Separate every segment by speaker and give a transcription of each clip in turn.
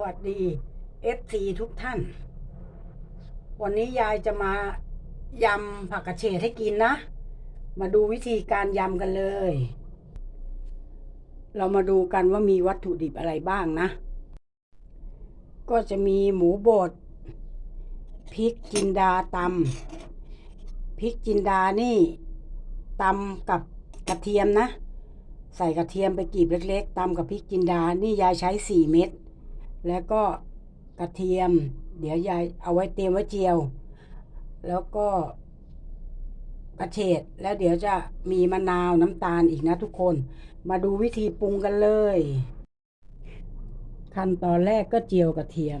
Speaker 1: วัสดี FC ทุกท่าน วันนี้ยายจะมายำผักกระเฉดให้กินนะ มาดูวิธีการยำกันเลย เรามาดูกันว่ามีวัตถุดิบอะไรบ้างนะ ก็จะมีหมูบดพริกจินดาตำพริกจินดานี่ตำกับกระเทียมนะ ใส่กระเทียมไปกรีบเล็กๆตำกับพริกจินดานี่ยายใช้สี่เม็ด แล้วก็กระเทียม เดี๋ยวยายเอาไว้เตรียมไว้เจียว แล้วก็กระเฉดแล้วเดี๋ยวจะมีมะนาวน้ำตาลอีกนะทุกคน มาดูวิธีปรุงกันเลย ขั้นตอนแรกก็เจียวกระเทียม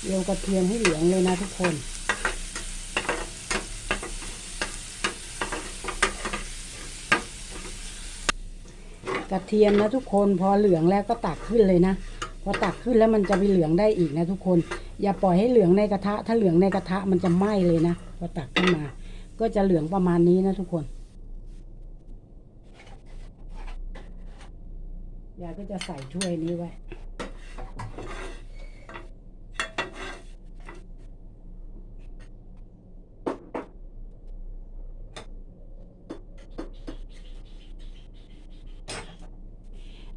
Speaker 1: เจียวกระเทียมให้เหลืองเลยนะทุกคนกระเทียมนะทุกคนพอเหลืองแล้วก็ตักขึ้นเลยนะพอตักขึ้นแล้วมันจะไปเหลืองได้อีกนะทุกคน อย่าปล่อยให้เหลืองในกระทะ ถ้าเหลืองในกระทะมันจะไหม้เลยนะพอตักขึ้นมา ก็จะเหลืองประมาณนี้นะทุกคนยายก็จะใส่ถ้วยนี้ไว้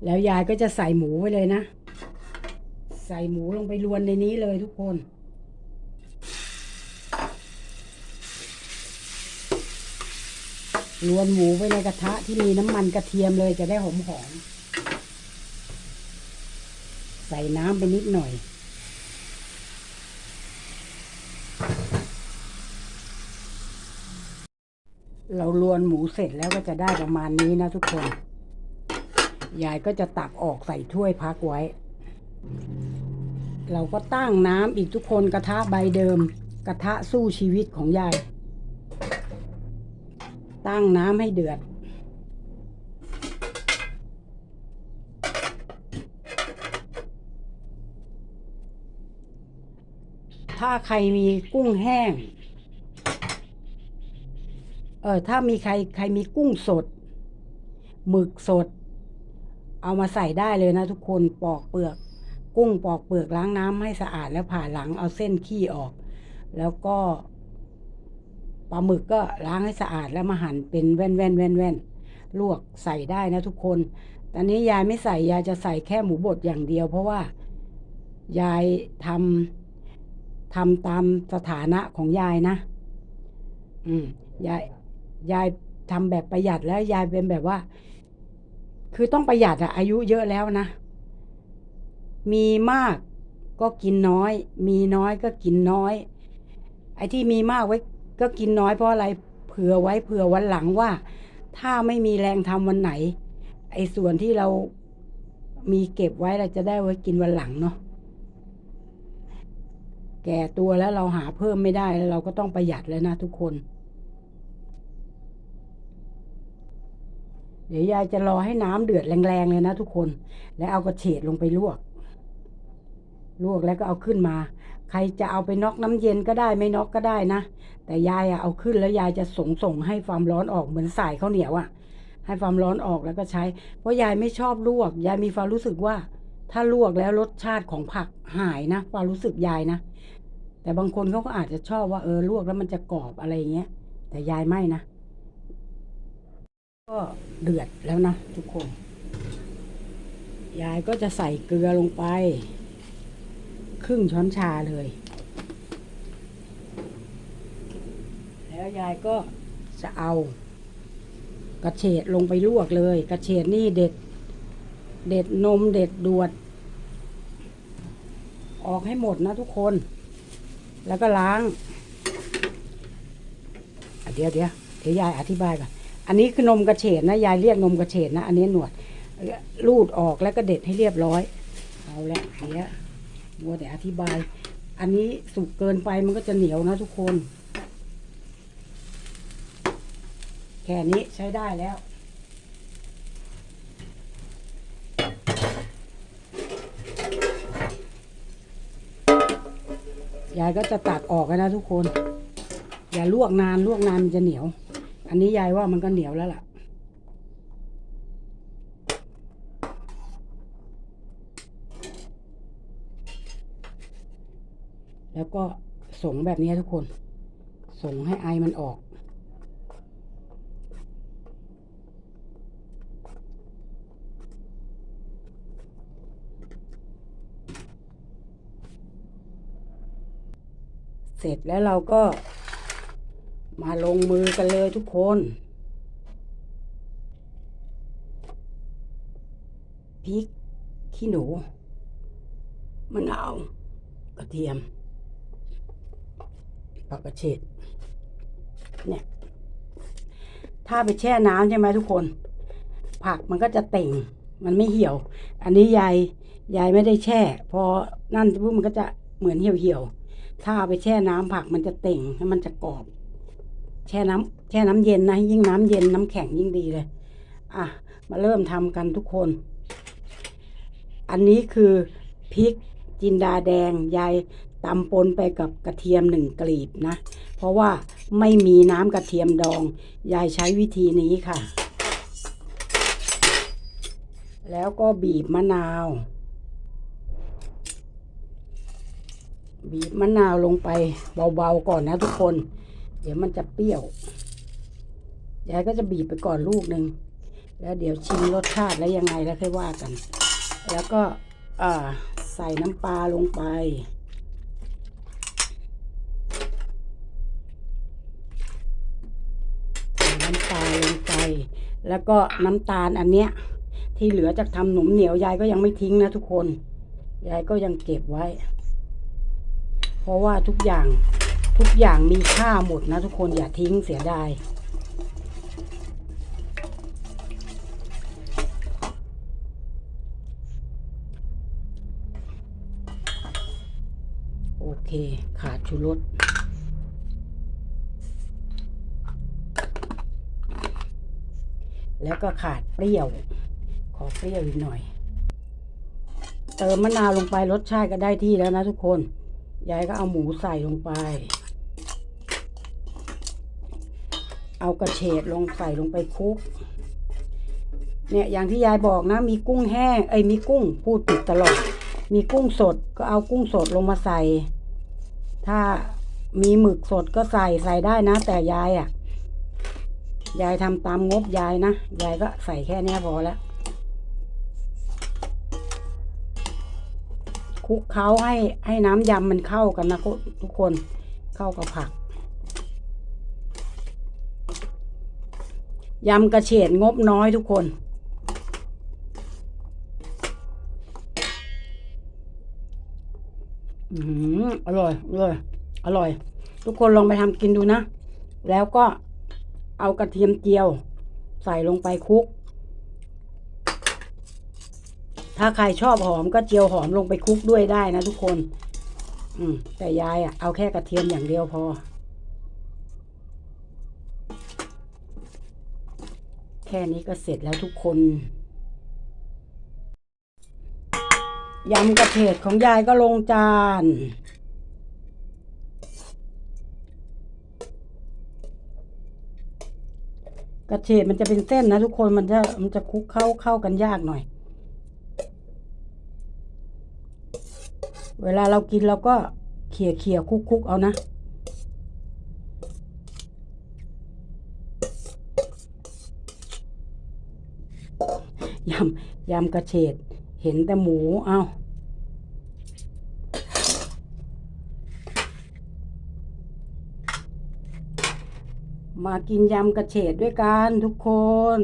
Speaker 1: แล้วยายก็จะใส่หมูไว้เลยนะ ใส่หมูลงไปรวนในนี้เลยทุกคน รวนหมูไว้ในกระทะที่มีน้ำมันกระเทียมเลยจะได้หอมหอมใส่น้ำไปนิดหน่อยเรารวนหมูเสร็จแล้วก็จะได้ประมาณนี้นะทุกคน ยายก็จะตักออกใส่ถ้วยพักไว้ เราก็ตั้งน้ำอีกทุกคนกระทะใบเดิม กระทะสู้ชีวิตของยาย ตั้งน้ำให้เดือด ถ้าใครมีกุ้งแห้ง เออถ้ามีใครใครมีกุ้งสดหมึกสด เอามาใส่ได้เลยนะทุกคนปอกเปลือก กุ้งปอกเปลือกล้างน้ำให้สะอาดแล้วผ่าหลังเอาเส้นขี้ออก แล้วก็ปลาหมึกก็ล้างให้สะอาดแล้วมาหั่นเป็นแว่นแว่นแว่นแว่นลวกใส่ได้นะทุกคน ตอนนี้ยายไม่ใส่ยายจะใส่แค่หมูบดอย่างเดียว เพราะว่ายายทำทำตามสถานะของยายนะ อืมยายยายทำแบบประหยัดแล้วยายเป็นแบบว่า คือต้องประหยัดอะอายุเยอะแล้วนะ มีมากก็กินน้อย มีน้อยก็กินน้อย ไอ้ที่มีมากไว้ก็กินน้อยเพราะอะไรเผื่อไว้เผื่อวันหลังว่า ถ้าไม่มีแรงทำวันไหน ไอ้ส่วนที่เรามีเก็บไว้เราจะได้ไว้กินวันหลังเนาะแก่ตัวแล้วเราหาเพิ่มไม่ได้แล้วเราก็ต้องประหยัดแล้วนะทุกคน เดี๋ยวยายจะรอให้น้ำเดือดแรงๆเลยนะทุกคน แล้วเอากระเฉดลงไปลวก ลวกแล้วก็เอาขึ้นมา ใครจะเอาไปน็อกน้ำเย็นก็ได้ไม่น็อกก็ได้นะ แต่ยายอะเอาขึ้นแล้วยายจะส่งส่งให้ความร้อนออกเหมือนสายข้าวเหนียวอะให้ความร้อนออกแล้วก็ใช้ เพราะยายไม่ชอบลวก ยายมีความรู้สึกว่า ถ้าลวกแล้วรสชาติของผักหายนะ ความรู้สึกยายนะ แต่บางคนเขาก็อาจจะชอบว่าเออลวกแล้วมันจะกรอบอะไรอย่างเงี้ย แต่ยายไม่นะ ก็เดือดแล้วนะทุกคน ยายก็จะใส่เกลือลงไป ครึ่งช้อนชาเลย แล้วยายก็จะเอากระเฉดลงไปลวกเลย กระเฉดนี่เด็ด เด็ดนมเด็ดดวด ออกให้หมดนะทุกคน แล้วก็ล้าง เดี๋ยวเดี๋ยวเดี๋ยวยายอธิบายก่อน อันนี้คือนมกระเฉดนะยายเรียกนมกระเฉดนะ อันนี้หนวดรูดออกแล้วก็เด็ดให้เรียบร้อยเอาละเดี๋ยวมัวแต่อธิบาย อันนี้สุกเกินไปมันก็จะเหนียวนะทุกคน แค่นี้ใช้ได้แล้วยายก็จะตักออกนะทุกคน อย่าลวกนานลวกนานมันจะเหนียว อันนี้ยายว่ามันก็เหนียวแล้วล่ะ แล้วก็สงแบบนี้ทุกคน สงให้ไอมันออก เสร็จแล้วเราก็ มาลงมือกันเลยทุกคน พริก ขี้หนู มะนาว กระเทียมผักกระเฉดเนี่ย ถ้าไปแช่น้ำใช่ไหมทุกคน ผักมันก็จะเต่ง มันไม่เหี่ยว อันนี้ยายยายไม่ได้แช่ พอนั่นปุ๊บมันก็จะเหมือนเหี่ยวเหี่ยว ถ้าเอาไปแช่น้ำผักมันจะเต่งให้มันจะกรอบ แช่น้ำแช่น้ำเย็นนะ ยิ่งน้ำเย็นน้ำแข็งยิ่งดีเลย อะ มาเริ่มทำกันทุกคน อันนี้คือพริกจินดาแดงยายตำปนไปกับกระเทียมหนึ่งกลีบนะ เพราะว่าไม่มีน้ำกระเทียมดอง ยายใช้วิธีนี้ค่ะ แล้วก็บีบมะนาว บีบมะนาวลงไปเบาๆก่อนนะทุกคน เดี๋ยวมันจะเปรี้ยวยายก็จะบีบไปก่อนลูกหนึ่งแล้วเดี๋ยวชิมรสชาติแล้วยังไงแล้วค่อยว่ากัน แล้วก็ใส่น้ำปลาลงไปใส่น้ำปลาลงไป แล้วก็น้ำตาลอันเนี้ย ที่เหลือจากทำหนมเหนียวยายก็ยังไม่ทิ้งนะทุกคน ยายก็ยังเก็บไว้ เพราะว่าทุกอย่าง ทุกอย่างมีค่าหมดนะทุกคนอย่าทิ้งเสียดายโอเคขาดชูรสแล้วก็ขาดเปรี้ยว ขอเปรี้ยวอีกหน่อย เติมมะนาวลงไปรสชาติก็ได้ที่แล้วนะทุกคน ยายก็เอาหมูใส่ลงไป เอากระเฉดลงใส่ลงไปคลุก เนี่ยอย่างที่ยายบอกนะ มีกุ้งแห้งเอ้ยมีกุ้งพูดผิดตลอด มีกุ้งสดก็เอากุ้งสดลงมาใส่ ถ้ามีหมึกสดก็ใส่ใส่ได้นะ แต่ยายอะ่ะ ยายทำตามงบยายนะ ยายก็ใส่แค่นี้พอแล้วคลุกเคล้าให้ให้น้ำยำมันเข้ากันนะทุกคนเข้ากับผัก ยำกระเฉดงบน้อยทุกคน อืมอร่อย อร่อย อร่อย ทุกคนลองไปทำกินดูนะ แล้วก็เอากระเทียมเจียว ใส่ลงไปคลุก ถ้าใครชอบหอมก็เจียวหอมลงไปคลุกด้วยได้นะทุกคน อืมแต่ยายอะเอาแค่กระเทียมอย่างเดียวพอ ค่นี้ก็เสร็จแล้วทุกคนยำกระเฉดของยายก็ลงจาน กระเฉดมันจะเป็นเส้นนะทุกคนมันจะมันจะคลุกเข้าเข้ากันยากหน่อย เวลาเรากินเราก็เขี่ยเขี่ยคุกคุกเอานะ ยำยำกระเฉดเห็นแต่หมูเอามากินยำกระเฉดด้วยกันทุกคน